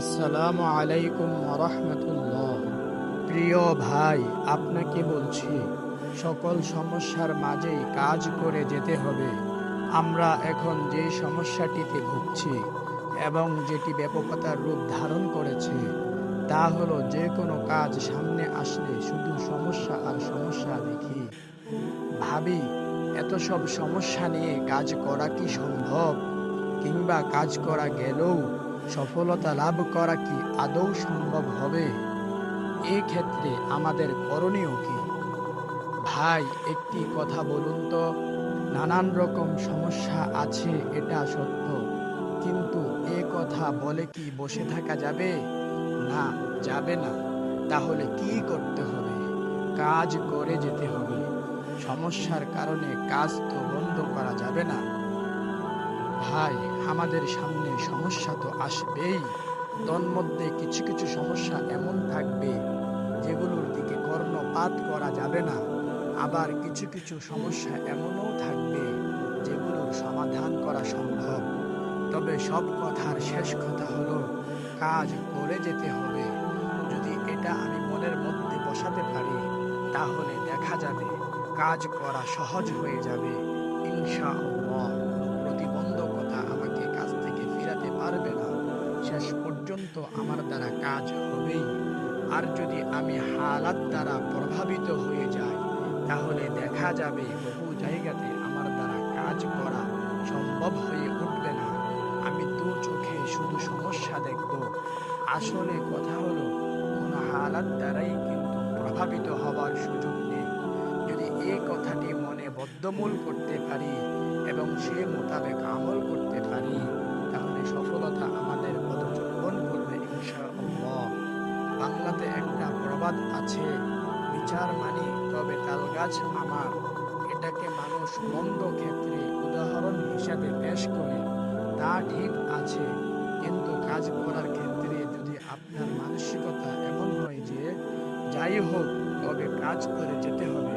আসসালামু আলাইকুম রহমতুল্লাহ। প্রিয় ভাই, আপনাকে বলছি, সকল সমস্যার মাঝেই কাজ করে যেতে হবে। আমরা এখন যে সমস্যাটিতে ভুগছি এবং যেটি ব্যাপকতার রূপ ধারণ করেছে, তা হলো যে কোনো কাজ সামনে আসলে শুধু সমস্যা আর সমস্যা দেখি। ভাবি, এত সব সমস্যা নিয়ে কাজ করা কি সম্ভব? কিংবা কাজ করা গেলেও সফলতা লাভ করা কি আদৌ সম্ভব হবে? এই ক্ষেত্রে আমাদের করণীয় কি? ভাই, একটি কথা বলুন তো। নানান রকম সমস্যা আছে, এটা সত্য। কিন্তু এ কথা বলে কি বসে থাকা যাবে? না যাবে না। তাহলে কি করতে হবে? কাজ করে যেতে হবে। সমস্যার কারণে কাজ তো বন্ধ করা যাবে না। ভাই, আমাদের সামনে সমস্যা তো আসবেই। তন্মধ্যে কিছু কিছু সমস্যা এমন থাকবে, যেগুলোর দিকে কর্ণপাত করা যাবে না। আবার কিছু কিছু সমস্যা এমনও থাকবে, যেগুলোর সমাধান করা সম্ভব। তবে সব কথার শেষ কথা হলো, কাজ করে যেতে হবে। যদি এটা আমি মনের মধ্যে বসাতে পারি, তাহলে দেখা যাবে, কাজ করা সহজ হয়ে যাবে। ইনশাআল্লাহ। পর্যন্ত আমার দ্বারা কাজ হবেই। আর যদি আমি হালাত দ্বারা প্রভাবিত হয়ে যাই, তাহলে দেখা যাবে বহু জায়গাতে আমার দ্বারা কাজ করা সম্ভব হয়ে উঠবে না। আমি দু চোখে শুধু সমস্যা দেখব। আসলে কথা হলো, কোনো হালাত দ্বারাই কিন্তু প্রভাবিত হবার সুযোগ নেই। যদি এই কথাটি মনে বদ্ধমূল করতে পারি এবং সে মোতাবেক আমল করতে প্রবাদ আছে। বিচার মানে তবে তাল গাছ আমার। এটাকে মানুষ মন্দ ক্ষেত্রে উদাহরণ হিসাবে পেশ করে। তা ঠিক আছে, কিন্তু কাজ করার ক্ষেত্রে যদি আপনার মানসিকতা এমন হয় যে, যাই হোক, তবে কাজ করে যেতে হবে,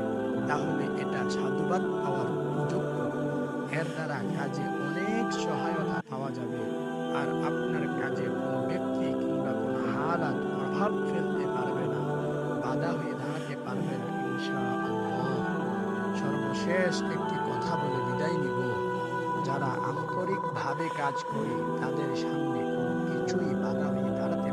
তাহলে এটা সাধুবাদ পাওয়ার উপযুক্ত এর দ্বারা কাজে অনেক সহায়তা পাওয়া যাবে। আর আপনার কাজে কোনো ব্যক্তি কিংবা কোনো হালাত প্রভাব ফেলতে সর্বশেষ একটি কথা বলে বিদায় নিব। যারা আন্তরিকভাবে কাজ করে তাদের সামনে কোনো কিছুই বাধা হয়ে দাঁড়াতে